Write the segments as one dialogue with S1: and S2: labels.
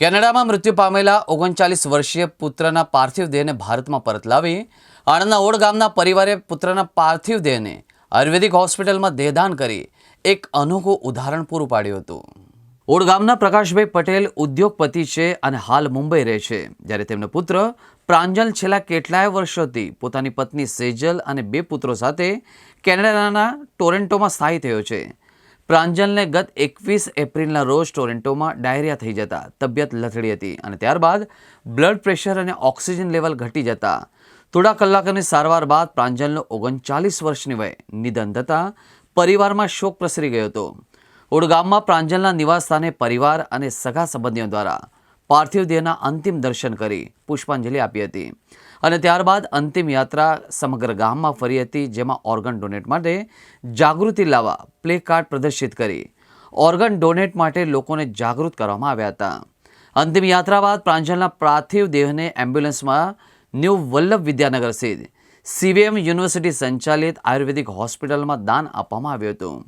S1: કેનેડામાં મૃત્યુ પામેલા ઓગણચાલીસ વર્ષીય પુત્રના પાર્થિવ દેહને ભારતમાં પરત લાવી આણંદના ઓડ ગામના પરિવારે પુત્રના પાર્થિવ દેહને આયુર્વેદિક હોસ્પિટલમાં દેહદાન કરી એક અનોખું ઉદાહરણ પૂરું પાડ્યું હતું. ઓડ ગામના પ્રકાશભાઈ પટેલ ઉદ્યોગપતિ છે અને હાલ મુંબઈ રહે છે, જ્યારે તેમનો પુત્ર પ્રાંજલ છેલ્લા કેટલાય વર્ષોથી પોતાની પત્ની સેજલ અને બે પુત્રો સાથે કેનેડાના ટોરેન્ટોમાં સ્થાયી થયો છે. પ્રાંજલને ગત એકવીસ એપ્રિલના રોજ ટોરેન્ટોમાં ડાયરિયા થઈ જતા તબિયત લથડી હતી અને ત્યારબાદ બ્લડ પ્રેશર અને ઓક્સિજન લેવલ ઘટી જતા. થોડા કલાકોની સારવાર બાદ પ્રાંજલનો ઓગણચાલીસ વર્ષની વય નિધન થતાં પરિવારમાં શોક પ્રસરી ગયો હતો. ઓડગામમાં પ્રાંજલના નિવાસસ્થાને પરિવાર અને સગા સંબંધીઓ દ્વારા પાર્થિવ દેહના અંતિમ દર્શન કરી પુષ્પાંજલિ આપી હતી. અને ત્યારબાદ અંતિમ યાત્રા સમગ્ર ગામમાં ફરી હતી, જેમાં ઓર્ગન ડોનેટ માટે જાગૃતિ લાવવા પ્લે કાર્ડ પ્રદર્શિત કરી. ઓર્ગન ડોનેટ માટે લોકોને જાગૃત કરવામાં આવ્યા હતા. અંતિમ યાત્રા બાદ પ્રાંજલના પાર્થિવ દેહને એમ્બ્યુલન્સમાં ન્યૂ વલ્લભ વિદ્યાનગર સ્થિત સીવીએમ યુનિવર્સિટી સંચાલિત આયુર્વેદિક હોસ્પિટલમાં દાન આપવામાં આવ્યું હતું.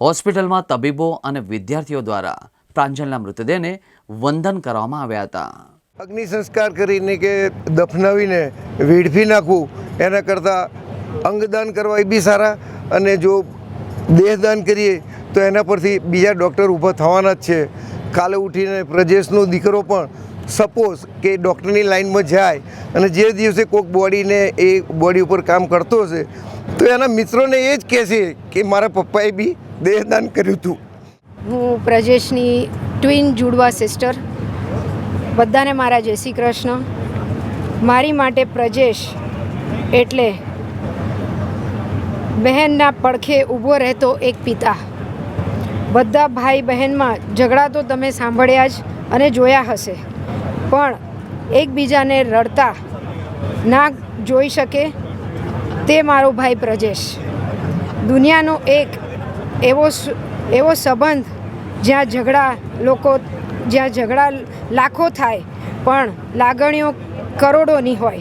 S1: હોસ્પિટલમાં તબીબો અને વિદ્યાર્થીઓ દ્વારા પ્રાંજલના મૃતદેહને વંદન કરવામાં આવ્યા હતા.
S2: અગ્નિ સંસ્કાર કરીને કે દફનાવીને વેડફી નાખવું એના કરતાં અંગદાન કરવા એ બી સારા અને જો દેહદાન કરીએ તો એના પરથી બીજા ડૉક્ટર ઊભા થવાના જ છે. કાલે ઉઠીને પ્રજેશનો દીકરો પણ સપોઝ કે ડૉક્ટરની લાઇનમાં જાય અને જે દિવસે કોઈક બોડીને એ બોડી ઉપર કામ કરતો હશે તો એના મિત્રોને એ જ કહેશે કે મારા પપ્પાએ બી દેહદાન કર્યું હતું.
S3: હું પ્રજેશની ટ્વિન જુડવા સિસ્ટર. બધાને મારા જય શ્રી કૃષ્ણ. મારી માટે પ્રજેશ એટલે બહેનના પડખે ઊભો રહેતો એક પિતા. બધા ભાઈ બહેનમાં ઝઘડા તો તમે સાંભળ્યા જ અને જોયા હશે. પણ એકબીજાને રડતા ના જોઈ શકે તે મારો ભાઈ પ્રજેશ. દુનિયાનો એક એવો એવો સંબંધ જ્યાં ઝઘડા લોકો, જ્યાં ઝઘડા લાખો થાય, પણ લાગણીઓ કરોડોની હોય.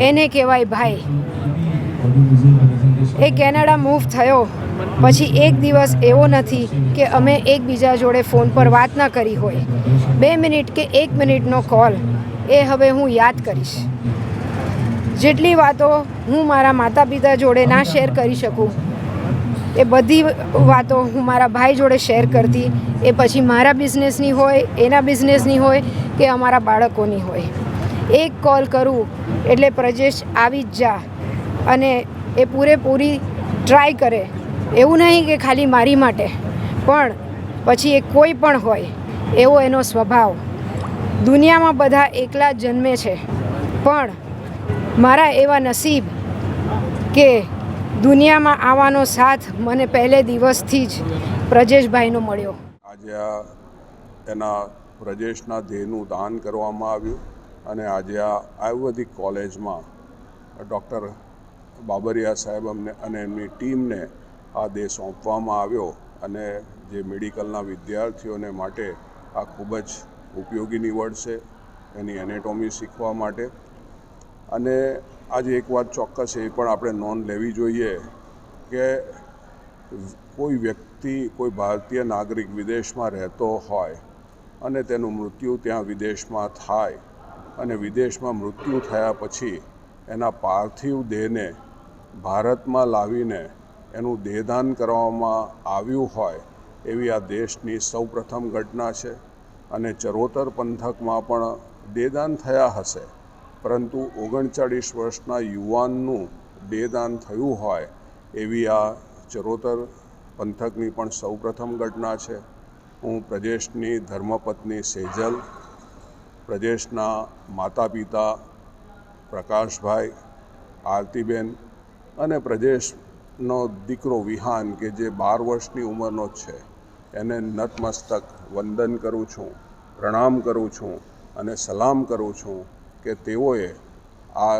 S3: એને કહેવાય ભાઈ. એ કેનેડા મૂવ થયો. પછી એક દિવસ એવો નથી કે અમે એકબીજા જોડે ફોન પર વાત ના કરી હોય. બે મિનિટ કે એક મિનિટનો કોલ એ હવે હું યાદ કરીશ. જેટલી વાતો હું મારા માતા પિતા જોડે ના શેર કરી શકું એ બધી વાતો હું મારા ભાઈ જોડે શેર કરતી. એ પછી મારા બિઝનેસની હોય, એના બિઝનેસની હોય કે અમારા બાળકોની હોય. એક કોલ કરું એટલે પ્રજેશ આવી જ જા અને એ પૂરેપૂરી ટ્રાય કરે. એવું નહીં કે ખાલી મારી માટે, પણ પછી એ કોઈ પણ હોય, એવો એનો સ્વભાવ. દુનિયામાં બધા એકલા જન્મે છે. પણ મારા એવા નસીબ કે દુનિયામાં આવવાનો સાથ મને પહેલે દિવસથી જ પ્રજેશભાઈનો મળ્યો.
S4: આજે આ એના પ્રજેશના દેહનું દાન કરવામાં આવ્યું અને આજે આ આયુર્વેદિક કોલેજમાં ડૉક્ટર બાબરિયા સાહેબ અમને અને એમની ટીમને આ દેહ સોંપવામાં આવ્યો અને જે મેડિકલના વિદ્યાર્થીઓને માટે આ ખૂબ જ ઉપયોગી નીવડશે એની એનેટોમી શીખવા માટે. અને આજે એક વાત ચોક્કસ એ પણ આપણે નોંધ લેવી જોઈએ કે કોઈ વ્યક્તિ, કોઈ ભારતીય નાગરિક વિદેશમાં રહેતો હોય અને તેનું મૃત્યુ ત્યાં વિદેશમાં થાય અને વિદેશમાં મૃત્યુ થયા પછી એના પાર્થિવ દેહને ભારતમાં લાવીને એનું દેહદાન કરવામાં આવ્યું હોય એવી આ દેશની સૌપ્રથમ ઘટના છે અને ચરોતર પંથકમાં પણ દેહદાન થયા હશે. પરંતુ ઓગણચાળીસ વર્ષના યુવાનનું દેહદાન થયું હોય એવી આ ચરોતર પંથકની પણ સૌપ્રથમ ઘટના છે. હું પ્રજેશની ધર્મપત્ની સેજલ પ્રજેશના માતા પિતા પ્રકાશભાઈ, આરતીબેન અને પ્રજેશનો દીકરો વિહાન કે જે બાર વર્ષની ઉંમરનો જ છે. એને નતમસ્તક વંદન કરું છું, પ્રણામ કરું છું અને સલામ કરું છું. કે તેઓએ આ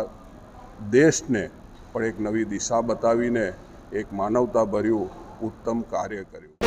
S4: દેશને પણ એક નવી દિશા બતાવીને એક માનવતાભર્યું ઉત્તમ કાર્ય કર્યું.